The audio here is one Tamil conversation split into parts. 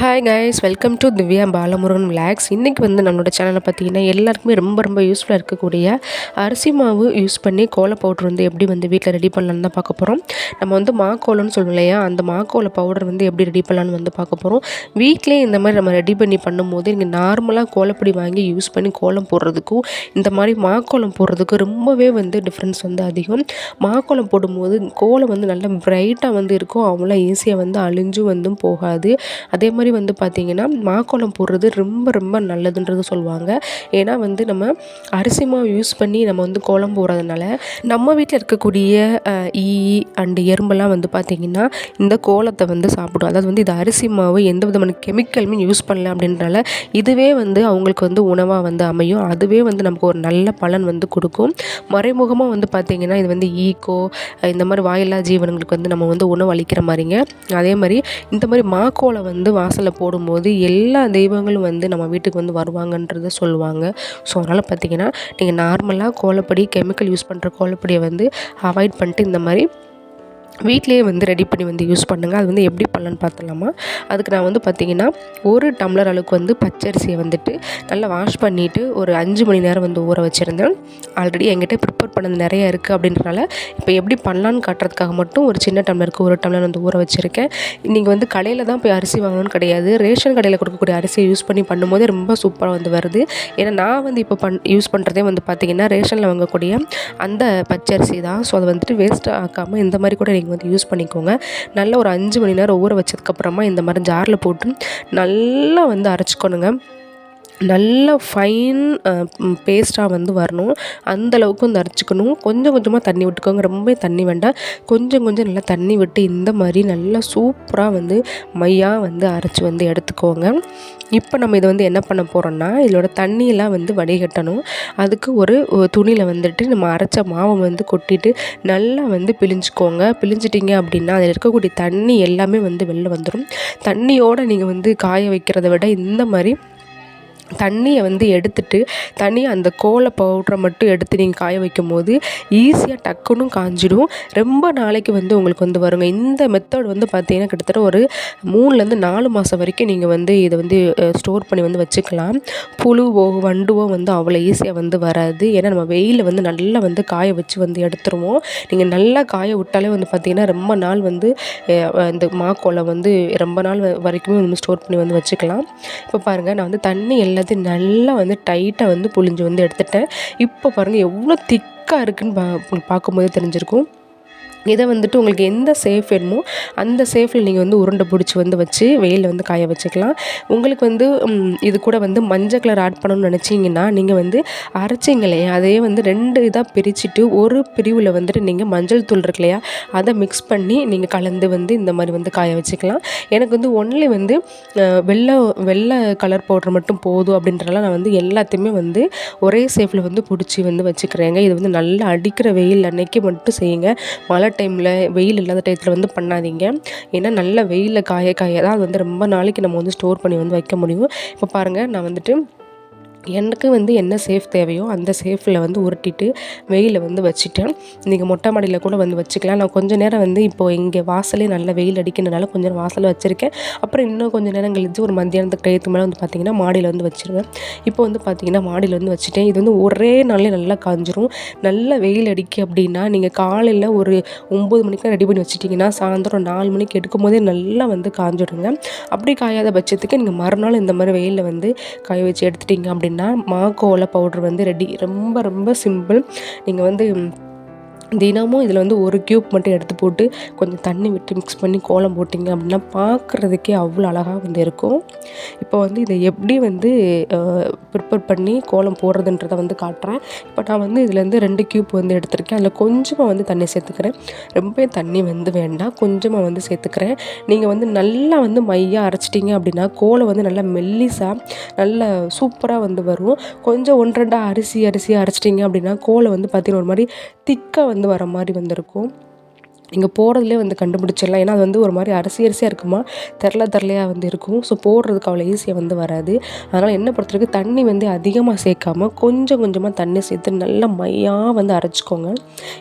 Hi guys welcome to Divya Balamurugan vlogs இன்றைக்கி வந்து நம்மளோட சேனலை பார்த்தீங்கன்னா எல்லாருக்குமே ரொம்ப ரொம்ப யூஸ்ஃபுல்லாக இருக்கக்கூடிய அரிசி மாவு யூஸ் பண்ணி கோலை பவுட்ரு வந்து எப்படி வந்து வீட்டில் ரெடி பண்ணலான்னு தான் பார்க்க போகிறோம் நம்ம வந்து மாக்கோலன்னு சொல்லுவோம் இல்லையா? அந்த மாக்கோலை பவுடர் வந்து எப்படி ரெடி பண்ணலான்னு வந்து பார்க்க போகிறோம் வீட்லேயே இந்த மாதிரி நம்ம ரெடி பண்ணி பண்ணும்போது இங்கே நார்மலாக கோலப்பொடி வாங்கி யூஸ் பண்ணி கோலம் போடுறதுக்கும் இந்த மாதிரி மாக்கோலம் போடுறதுக்கும் ரொம்பவே வந்து டிஃப்ரென்ஸ் வந்து அதிகம். மாக்கோலம் போடும்போது கோலம் வந்து நல்லா ப்ரைட்டாக வந்து இருக்கும். அவ்வளோ ஈஸியாக வந்து அழிஞ்சும் வந்து போகாது. அதே மாதிரி வந்து பார்த்திங்கன்னா மாக்கோலம் போடுறது ரொம்ப ரொம்ப நல்லதுன்றது சொல்லுவாங்க. ஏன்னா வந்து நம்ம அரிசி மாவு யூஸ் பண்ணி நம்ம வந்து கோலம் போடுறதுனால நம்ம வீட்டில் இருக்கக்கூடிய ஈ அண்டு எறும்பெல்லாம் வந்து பார்த்திங்கன்னா இந்த கோலத்தை வந்து சாப்பிடும். அதாவது வந்து இது அரிசி மாவு எந்த விதமான கெமிக்கலுமே யூஸ் பண்ணல அப்படின்றனால இதுவே வந்து அவங்களுக்கு வந்து உணவாக வந்து அமையும். அதுவே வந்து நமக்கு ஒரு நல்ல பலன் வந்து கொடுக்கும். மறைமுகமாக வந்து பார்த்திங்கன்னா இது வந்து ஈக்கோ இந்த மாதிரி வாயில்லா ஜீவனங்களுக்கு வந்து நம்ம வந்து உணவு அளிக்கிற மாதிரிங்க. அதே மாதிரி இந்த மாதிரி மாக்கோலை வந்து வாசலில் போடும்போது எல்லா தெய்வங்களும் வந்து நம்ம வீட்டுக்கு வந்து வருவாங்கன்றத சொல்லுவாங்க. ஸோ அதனால் பார்த்திங்கன்னா நீங்கள் நார்மலாக கோலப்படி கெமிக்கல் யூஸ் பண்ணுற கோலப்படியை வந்து அவாய்ட் பண்ணிட்டு இந்த மாதிரி வீட்டிலேயே வந்து ரெடி பண்ணி வந்து யூஸ் பண்ணுங்கள் அது வந்து எப்படி பண்ணலான்னு பார்த்துலாமா அதுக்கு நான் வந்து பார்த்திங்கன்னா ஒரு டம்ளர் அளவுக்கு வந்து பச்சரிசியை வந்துட்டு நல்லா வாஷ் பண்ணிவிட்டு ஒரு அஞ்சு மணி நேரம் வந்து ஊற வச்சுருந்தேன். ஆல்ரெடி என்கிட்ட ப்ரிப்பேர் பண்ணது நிறைய இருக்குது அப்படின்றனால இப்போ எப்படி பண்ணலான்னு காட்டுறதுக்காக மட்டும் ஒரு சின்ன டம்ளருக்கு ஒரு டம்ளர் வந்து ஊற வச்சுருக்கேன். நீங்கள் வந்து கடையில் தான் போய் அரிசி வாங்கணும்னு கிடையாது. ரேஷன் கடையில் கொடுக்கக்கூடிய அரிசியை யூஸ் பண்ணி பண்ணும்போது ரொம்ப சூப்பராக வந்து வருது. ஏன்னா நான் வந்து இப்போ பண் யூஸ் பண்ணுறதே வந்து பார்த்திங்கன்னா ரேஷனில் வாங்கக்கூடிய அந்த பச்சரிசி தான். ஸோ அதை வந்துட்டு வேஸ்ட் ஆக்காமல் இந்த மாதிரி கூட நீங்கள் நீங்கள் வந்து யூஸ் பண்ணிக்கோங்க. நல்லா ஒரு அஞ்சு மணி நேரம் ஊற வச்சதுக்கப்புறமா இந்த மாதிரி ஜாரில் போட்டு நல்லா வந்து அரைச்சிக்கணுங்க. நல்ல ஃபைன் பேஸ்ட்டாக வந்து வரணும். அந்தளவுக்கு வந்து அரைச்சிக்கணும். கொஞ்சம் கொஞ்சமாக தண்ணி விட்டுக்கோங்க. ரொம்ப தண்ணி வேண்டாம். கொஞ்சம் கொஞ்சம் நல்லா தண்ணி விட்டு இந்த மாதிரி நல்லா சூப்பராக வந்து மையாக வந்து அரைச்சி வந்து எடுத்துக்கோங்க. இப்போ நம்ம இதை வந்து என்ன பண்ண போகிறோம்னா இதோட தண்ணியெல்லாம் வந்து வடிகட்டணும். அதுக்கு ஒரு துணியில் வந்துட்டு நம்ம அரைச்ச மாவை வந்து கொட்டிட்டு நல்லா வந்து பிழிஞ்சிக்கோங்க. பிழிஞ்சிட்டிங்க அப்படின்னா அதில் இருக்கக்கூடிய தண்ணி எல்லாமே வந்து வெளில வந்துடும் தண்ணியோடு நீங்கள் வந்து காய வைக்கிறத விட இந்த மாதிரி தண்ணியை வந்து எடுத்துட்டு தனியாக அந்த கோலை பவுட்ரை மட்டும் எடுத்து நீங்கள் காய வைக்கும் போது ஈஸியாக டக்குன்னு காஞ்சிடும். ரொம்ப நாளைக்கு வந்து உங்களுக்கு வந்து வருங்க. இந்த மெத்தட் வந்து பார்த்திங்கன்னா கிட்டத்தட்ட ஒரு மூணுலேருந்து நாலு மாதம் வரைக்கும் நீங்கள் வந்து இதை வந்து ஸ்டோர் பண்ணி வந்து வச்சுக்கலாம். புழுவோ வண்டுவோ வந்து அவ்வளோ ஈஸியாக வந்து வராது. ஏன்னா நம்ம வெயிலில் வந்து நல்லா வந்து காய வச்சு வந்து எடுத்துருவோம். நீங்கள் நல்லா காய விட்டாலே வந்து பார்த்திங்கன்னா ரொம்ப நாள் வந்து இந்த மாக்கோலை வந்து ரொம்ப நாள் வரைக்குமே வந்து ஸ்டோர் பண்ணி வந்து வச்சுக்கலாம். இப்போ பாருங்கள் நான் வந்து தண்ணி எல்லாம் எல்லாத்தையும் நல்லா வந்து டைட்டாக வந்து புழிஞ்சு வந்து எடுத்துட்டேன். இப்போ பாருங்கள் எவ்வளோ திக்காக இருக்குதுன்னு பா பார்க்கும்போதே தெரிஞ்சிருக்கும். இதை வந்துட்டு உங்களுக்கு எந்த சேஃப் வேணுமோ அந்த சேஃபில் நீங்கள் வந்து உருண்டை பிடிச்சி வந்து வச்சு வெயிலில் வந்து காய வச்சுக்கலாம். உங்களுக்கு வந்து இது கூட வந்து மஞ்சள் கலர் ஆட் பண்ணணும்னு நினச்சிங்கன்னா நீங்கள் வந்து அரைச்சிங்களே அதையே வந்து ரெண்டு இதாக பிரிச்சுட்டு ஒரு பிரிவில் வந்துட்டு நீங்கள் மஞ்சள் தூள் இருக்கு இல்லையா அதை மிக்ஸ் பண்ணி நீங்கள் கலந்து வந்து இந்த மாதிரி வந்து காய வச்சுக்கலாம். எனக்கு வந்து ஒன்லி வந்து வெள்ளை வெள்ளை கலர் பவுடர் மட்டும் போதும் அப்படின்றலாம் நான் வந்து எல்லாத்தையுமே வந்து ஒரே சேஃபில் வந்து பிடிச்சி வந்து வச்சுக்கிறேங்க. இது வந்து நல்லா அடிக்கிற வெயில் அன்னைக்கு மட்டும் செய்யுங்க. மழை டைமில் வெயில் இல்லாத டயத்தில் வந்து பண்ணாதீங்க. ஏன்னா நல்ல வெயிலில் காய காய தான் அது வந்து ரொம்ப நாளைக்கு நம்ம வந்து ஸ்டோர் பண்ணி வந்து வைக்க முடியும். இப்போ பாருங்கள் நான் வந்துட்டு எனக்கு வந்து என்ன சேஃப் தேவையோ அந்த சேஃபில் வந்து உருட்டிட்டு வெயிலில் வந்து வச்சுட்டேன். நீங்கள் மொட்டை மாடியில் கூட வந்து வச்சுக்கலாம். நான் கொஞ்சம் நேரம் வந்து இப்போது இங்கே வாசலே நல்ல வெயில் அடிக்கிறதுனால கொஞ்சம் நேரம் வாசலில் வச்சுருக்கேன். அப்புறம் இன்னும் கொஞ்சம் நேரம் கழிச்சு ஒரு மத்தியானத்துக்கு டயத்துக்கு மேலே வந்து பார்த்திங்கன்னா மாடியில் வந்து வச்சுருவேன். இப்போ வந்து பார்த்திங்கன்னா மாடியில் வந்து வச்சுட்டேன். இது வந்து ஒரே நாளே நல்லா காஞ்சிரும். நல்ல வெயில் அடிக்கு அப்படின்னா நீங்கள் காலையில் ஒரு ஒம்பது மணிக்கு ரெடி பண்ணி வச்சுட்டிங்கன்னா சாயந்தரம் நாலு மணிக்கு எடுக்கும் போதே நல்லா வந்து காஞ்சிடுங்க அப்படி காயாத பட்சத்துக்கு நீங்கள் மறுநாள் இந்த மாதிரி வெயிலில் வந்து காய வச்சு எடுத்துட்டிங்க அப்படின்னா அப்படின்னா மாக்கோல பவுட்ரு வந்து ரெடி ரொம்ப ரொம்ப சிம்பிள் நீங்கள் வந்து தினமும் இதில் வந்து ஒரு க்யூப் மட்டும் எடுத்து போட்டு கொஞ்சம் தண்ணி விட்டு மிக்ஸ் பண்ணி கோலம் போட்டிங்க அப்படின்னா பார்க்குறதுக்கே அவ்வளோ அழகாக வந்து இருக்கும். இப்போ வந்து இதை எப்படி வந்து ப்ரிப்பேர் பண்ணி கோலம் போடுறதுன்றதை வந்து காட்டுறேன். இப்போ நான் வந்து இதுலேருந்து ரெண்டு க்யூப் வந்து எடுத்திருக்கேன். அதில் கொஞ்சமாக வந்து தண்ணி சேர்த்துக்கிறேன். ரொம்ப தண்ணி வந்து வேண்டாம். கொஞ்சமாக வந்து சேர்த்துக்கிறேன். நீங்கள் வந்து நல்லா வந்து மையாக அரைச்சிட்டிங்க அப்படின்னா கோலம் வந்து நல்லா மெல்லிசாக நல்லா சூப்பராக வந்து வரும். கொஞ்சம் ஒன்று ரெண்டாக அரிசி அரிசியாக அரைச்சிட்டிங்க அப்படின்னா கோலம் வந்து பார்த்திங்கன்னா ஒரு மாதிரி திக்காக வந்து வர மாதிரி வந்திருக்கும். நீங்கள் போடுறதுலேயே வந்து கண்டுபிடிச்சிடலாம். ஏன்னா அது வந்து ஒரு மாதிரி அரிசி அரிசியாக இருக்குமா? தெரில தெரிலையாக வந்து இருக்கும். ஸோ போடுறதுக்கு அவ்வளோ ஈஸியாக வந்து வராது. அதனால் என்ன பொறுத்தவரைக்கும் தண்ணி வந்து அதிகமாக சேர்க்காம கொஞ்சம் கொஞ்சமாக தண்ணி சேர்த்து நல்லா மையாக வந்து அரைச்சிக்கோங்க.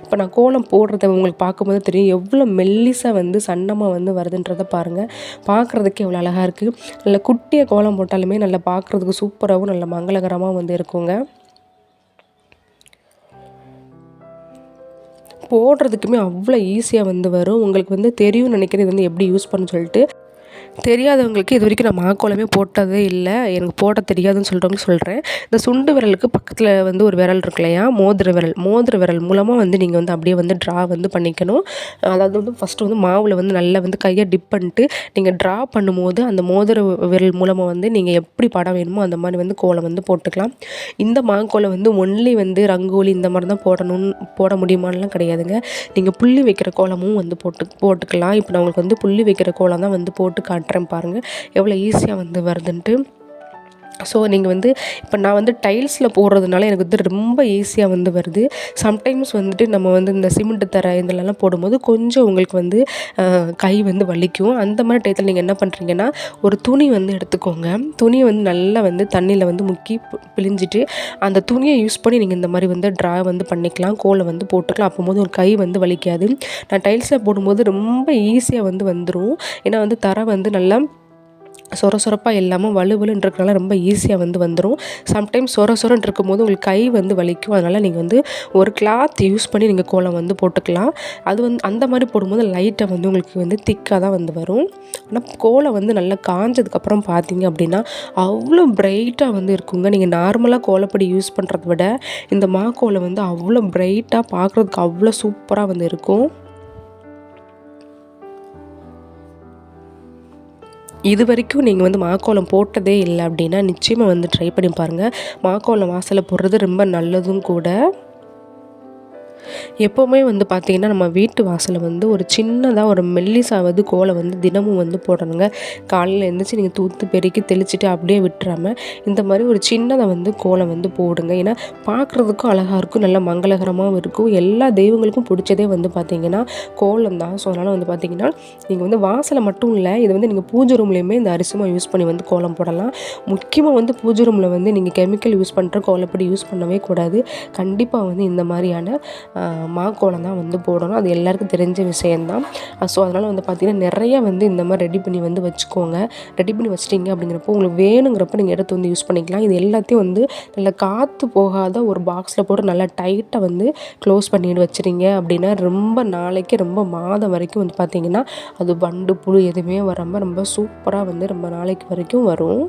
இப்போ நான் கோலம் போடுறத உங்களுக்கு பார்க்கும்போது தெரியும். எவ்வளோ மெல்லிசாக வந்து சன்னமாக வந்து வருதுன்றதை பாருங்கள் பார்க்குறதுக்கு எவ்வளோ அழகாக இருக்குது நல்ல குட்டியாக கோலம் போட்டாலுமே நல்லா பார்க்குறதுக்கு சூப்பராகவும் நல்ல மங்களகரமாக வந்து இருக்குங்க. போடுறதுக்குமே அவ்வளோ ஈஸியாக வந்து வரும். உங்களுக்கு வந்து தெரியும்னு நினைக்கிறேன் இது வந்து எப்படி யூஸ் பண்ணு சொல்லிட்டு. தெரியாதவங்களுக்கு இது வரைக்கும் நான் மாக்கோலமே போட்டதே இல்லை. எனக்கு போட தெரியாதுன்னு சொல்கிறவங்க சொல்கிறேன் இந்த சுண்டு விரலுக்கு பக்கத்தில் வந்து ஒரு விரல் இருக்கு இல்லையா? மோதிர விரல். மோதிர விரல் மூலமாக வந்து நீங்கள் வந்து அப்படியே வந்து ட்ரா வந்து பண்ணிக்கணும். அதாவது வந்து ஃபஸ்ட்டு வந்து மாவில் வந்து நல்லா வந்து கையை டிப் பண்ணிட்டு நீங்கள் ட்ரா பண்ணும்போது அந்த மோதிர விரல் மூலமாக வந்து நீங்கள் எப்படி படம் வேணுமோ அந்த மாதிரி வந்து கோலம் வந்து போட்டுக்கலாம். இந்த மாங்கோலை வந்து ஒன்லி வந்து ரங்கோலி இந்த மாதிரி தான் போடணும்னு போட முடியுமான்லாம் கிடையாதுங்க. நீங்கள் புள்ளி வைக்கிற கோலமும் வந்து போட்டு போட்டுக்கலாம். இப்போ நான் உங்களுக்கு வந்து புள்ளி வைக்கிற கோலம் தான் வந்து போட்டு காட்டுறேன் பாருங்கள் எவ்வளோ ஈஸியாக வந்து வருதுன்ட்டு. ஸோ நீங்கள் வந்து இப்போ நான் வந்து டைல்ஸில் போடுறதுனால எனக்கு வந்து ரொம்ப ஈஸியாக வந்து வருது. சம்டைம்ஸ் வந்துட்டு நம்ம வந்து இந்த சிமெண்ட் தர இதிலலாம் போடும்போது கொஞ்சம் உங்களுக்கு வந்து கை வந்து வலிக்கும். அந்த மாதிரி டயத்தில் நீங்கள் என்ன பண்ணுறீங்கன்னா ஒரு துணி வந்து எடுத்துக்கோங்க. துணியை வந்து நல்லா வந்து தண்ணியில் வந்து முக்கி பிழிஞ்சிட்டு அந்த துணியை யூஸ் பண்ணி நீங்கள் இந்த மாதிரி வந்து ட்ரா வந்து பண்ணிக்கலாம். கோலை வந்து போட்டுக்கலாம். அப்போது ஒரு கை வந்து வலிக்காது. நான் டைல்ஸில் போடும்போது ரொம்ப ஈஸியாக வந்து வந்துடும் ஏன்னா வந்து தரை வந்து நல்லா சொர சொரப்பாக இல்லாமல் வலுவலுன்றதுனால ரொம்ப ஈஸியாக வந்து வந்துடும் சம்டைம்ஸ் சொர சொரன்னு இருக்கும்போது உங்களுக்கு கை வந்து வலிக்கும். அதனால் நீங்கள் வந்து ஒரு கிளாத் யூஸ் பண்ணி நீங்கள் கோலம் வந்து போட்டுக்கலாம். அது வந்து அந்த மாதிரி போடும்போது லைட்டாக வந்து உங்களுக்கு வந்து திக்காக தான் வந்து வரும். ஆனால் கோலம் வந்து நல்லா காஞ்சதுக்கப்புறம் பார்த்தீங்க அப்படின்னா அவ்வளோ பிரைட்டாக வந்து இருக்குங்க. நீங்கள் நார்மலாக கோலப்படி யூஸ் பண்ணுறத விட இந்த மா கோலம் வந்து அவ்வளோ பிரைட்டாக பார்க்குறதுக்கு அவ்வளோ சூப்பராக வந்து இருக்கும். இது வரைக்கும் நீங்கள் வந்து மாக்கோலம் போட்டதே இல்லை அப்படின்னா நிச்சயமாக வந்து ட்ரை பண்ணி பாருங்கள் மாக்கோலம் வாசலில் போடுறது ரொம்ப நல்லதும் கூட. எப்போவுமே வந்து பார்த்திங்கன்னா நம்ம வீட்டு வாசலில் வந்து ஒரு சின்னதாக ஒரு மெல்லிசாவது கோலை வந்து தினமும் வந்து போடணுங்க. காலையில் எழுந்திரிச்சி நீங்கள் தூத்து பெருக்கி தெளிச்சுட்டு அப்படியே விட்டுறாமல் இந்த மாதிரி ஒரு சின்னதாக வந்து கோலை வந்து போடுங்க. ஏன்னா பார்க்குறதுக்கும் அழகாக இருக்கும் நல்லா மங்களகரமாகவும் இருக்கும். எல்லா தெய்வங்களுக்கும் பிடிச்சதே வந்து பார்த்திங்கன்னா கோலம் தான். ஸோ அதனால் வந்து பார்த்திங்கன்னா நீங்கள் வந்து வாசலை மட்டும் இல்லை இது வந்து நீங்கள் பூஜை ரூம்லேயுமே இந்த அரிசிமா யூஸ் பண்ணி வந்து கோலம் போடலாம். முக்கியமாக வந்து பூஜை ரூமில் வந்து நீங்கள் கெமிக்கல் யூஸ் பண்ணுற கோலப்படி யூஸ் பண்ணவே கூடாது. கண்டிப்பாக வந்து இந்த மாதிரியான மாக்கோலம் தான் வந்து போடணும். அது எல்லாருக்கும் தெரிஞ்ச விஷயந்தான் ஸோ அதனால் வந்து பார்த்திங்கன்னா நிறைய வந்து இந்த மாதிரி ரெடி பண்ணி வந்து வச்சுக்கோங்க. ரெடி பண்ணி வச்சிட்டிங்க அப்படிங்கிறப்போ உங்களுக்கு வேணுங்கிறப்ப நீங்கள் எடுத்து வந்து யூஸ் பண்ணிக்கலாம். இது எல்லாத்தையும் வந்து நல்லா காற்று போகாத ஒரு பாக்ஸில் போட்டு நல்லா டைட்டாக வந்து க்ளோஸ் பண்ணிட்டு வச்சுருங்க அப்படின்னா ரொம்ப நாளைக்கு ரொம்ப மாதம் வரைக்கும் வந்து பார்த்திங்கன்னா அது வண்டு புழு எதுவுமே வராமல் ரொம்ப சூப்பராக வந்து ரொம்ப நாளைக்கு வரைக்கும் வரும்.